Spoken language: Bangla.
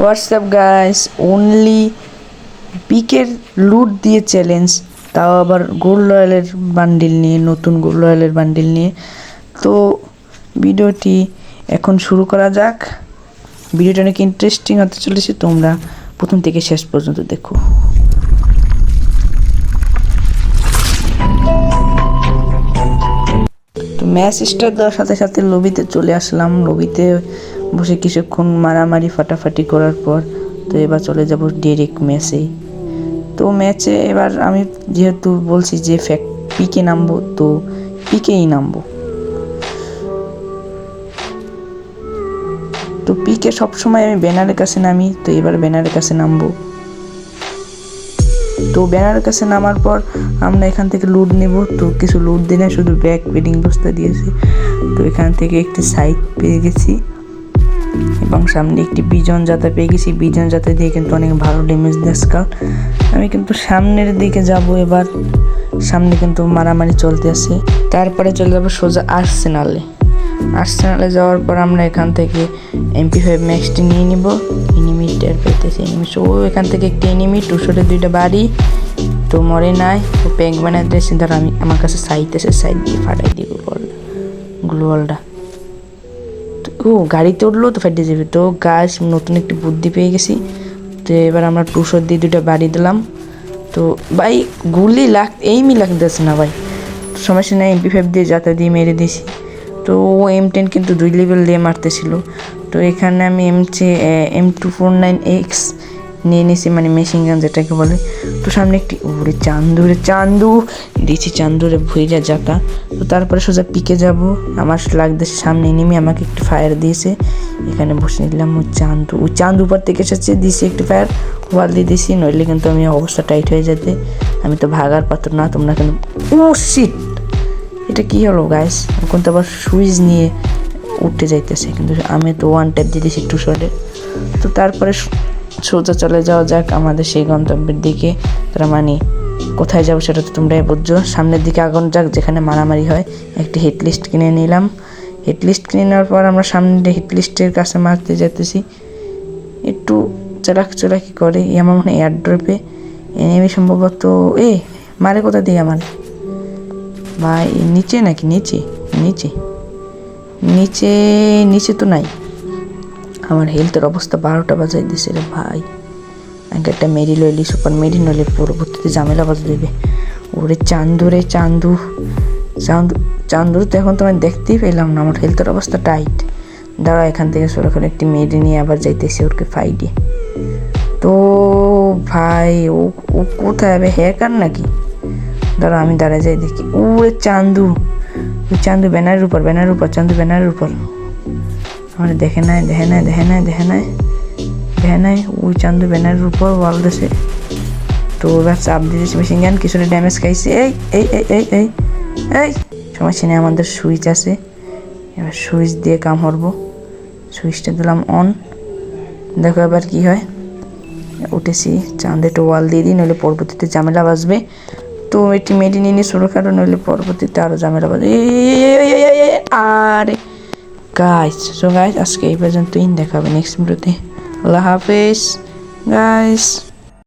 হোয়াটসঅ্যাপ গাইস অনলি পিকের লুট দিয়ে চ্যালেঞ্জ তাও আবার গোল্ড রয়্যালের বান্ডিল নিয়ে, নতুন গোল্ড রয়্যালের বান্ডিল নিয়ে। তো ভিডিওটি এখন শুরু করা যাক। ভিডিওটা অনেক ইন্টারেস্টিং হতে চলেছে, তোমরা প্রথম থেকে শেষ পর্যন্ত দেখো। তো ম্যাচ স্টার্ট দেওয়ার সাথে সাথে লবিতে চলে আসলাম। লবিতে বসে কিছুক্ষণ মারামারি, ফাটাফাটি করার পর তো এবার চলে যাব ডিরেক্ট ম্যাচে তো ম্যাচে এবার আমি যেহেতু বলছি যে ফ্যাক পিকে নামবো, তো পিকেই নামবো। তো পিকে সবসময় আমি ব্যানারের কাছে নামি, তো এবার ব্যানারের কাছে নামবো। তো ব্যানারের কাছে নামার পর আমরা এখান থেকে লুট নেব, তো কিছু লুট দিনে শুধু ব্যাগ বেডিং বস্তা দিয়েছে। তো এখান থেকে একটি সাইড পেয়ে গেছি। এবং সামনে একটি বিজন যাতা পেয়ে গেছি। বিজন যাতা দিয়ে কিন্তু অনেক ভালো ড্যামেজ দেয় স্কাল আমি কিন্তু সামনের দিকে যাব এবার। সামনে কিন্তু মারামারি চলতে আছে। তারপরে চলে যাব সোজা আর্সেনালে আর্সেনালে যাওয়ার পর আমরা এখান থেকে এমপি ফাইভ ম্যাক্সটি নিয়ে নিব। এনিমি টের পেতেছি। এনিমি সো এখান থেকে একটি এনিমি টুশোটে দুইটা বাড়ি। তো মরে নাই। তো প্যাক বানাতে ধর আমি আমার কাছে সাইড এসে সাইড দিয়ে ফাটাই দিব গ্লোয়ালটা ও গাড়িতে উঠল, তো ফেটে যাবে। তো গাছ নতুন একটু বুদ্ধি পেয়ে গেছি। তো এবার আমরা টুসর দিয়ে দুটো বাড়ি দিলাম। তো ভাই, গুলি লাগ এইমই লাগতেছে না ভাই। সমস্যা নেই এমপি ফাইভ দিয়ে যাতা দিয়ে মেরে দিয়েছি। তো ও এম টেন কিন্তু দুই লেভেল দিয়ে মারতেছিল। তো এখানে আমি এম চে M two four nine X নিয়ে নিয়েছি মানে মেশিন গান যেটাকে বলে। তো সামনে একটি ওরে চান্দু রে চান্দু, দিয়েছি চান্দুরে ভুইরা যাতা তো তারপরে সোজা পিকে যাব। আমার লাগতেছে সামনে নেমে আমাকে একটু ফায়ার দিয়েছে। এখানে বসে নিলাম ও চান্দু। ও চান্দু উপর থেকে এসেছে, দিয়েছি একটু ফায়ার ওয়াল দিয়ে দিয়েছি, নইলে কিন্তু আমি অবস্থা টাইট হয়ে যেতে। আমি তো ভাগার পাত্র না, তোমরা কিন্তু ও শিট এটা কি হলো গাইস এখন তো আবার সুইচ নিয়ে উঠতে যাইতেছে, কিন্তু আমি তো ওয়ান ট্যাপ দিয়ে দিয়েছি টু শটে তো তারপরে সোজা চলে যাওয়া যাক আমাদের সেই গন্তব্যের দিকে। তারা মানে কোথায় যাব সেটা তো তোমরাই বুঝছ। সামনের দিকে আগুন, যাক যেখানে মারামারি হয়, একটি হিট লিস্ট কিনে নিলাম। হিট লিস্ট কিনে নেওয়ার পর আমরা সামনে হিট লিস্টের কাছে মারতে যেতেছি। একটু চালাক চালাকি করে, এই আমার মনে হয় এয়ারড্রপে এনেমি সম্ভবত, এ, মারে কোথা দিয়ে আমার? ভাই, নিচে নাকি নিচে? নিচে। নিচে নিচে তো নাই। আমার হেলথের অবস্থা বারোটা বাজাই দিছে রে ভাই। আগে একটা মেরি লইলি, সুপার মেরি নইলে পরবর্তীতে ঝামেলা বাজ দেবে। ওরে চান্দু রে, চান্দু। চান্দু চান্দু তো এখন তোমায় দেখতেই পেলাম না, আমার হেলথের অবস্থা টাইট দাঁড়া, এখান থেকে সরে করে একটি মেরি নিয়ে আবার যাইতেছি ওরকে ফাইডে তো ভাই, ও ও কোথায়? হবে হ্যাকার নাকি? দাঁড়া, আমি দাঁড়ায় যাই দেখি। ওরে চান্দু, ওই চান্দু ব্যানারের উপর ব্যানারের উপর, চান্দু ব্যানারের উপর। আমার দেখে নাই দেখে নাই দেখে নাই দেখে নাই দেখে নাই ওই চান্দু ব্যানারের উপর ওয়াল দেশে তো এবার চাপ দিয়েছে মেশিন গান কিছুটা ড্যামেজ খাইছে এই এই এই এই এই এই সমস্যা নেই আমাদের সুইচ আছে এবার সুইচ দিয়ে কাম হরবো সুইচটা দিলাম অন দেখো এবার কি হয় উঠেছি চাঁদে একটু ওয়াল দিয়ে দিই নইলে পরবর্তীতে ঝামেলা বাজবে তো এটি মেডি নিয়ে নিয়ে শুরু করো নইলে পরবর্তীতে আরও ঝামেলা বাজবে আরে গাইস সো গাইস আজকে এই পর্যন্তই দেখাবে নেক্সট ভিডিওতে আল্লাহ হাফেজ গাইস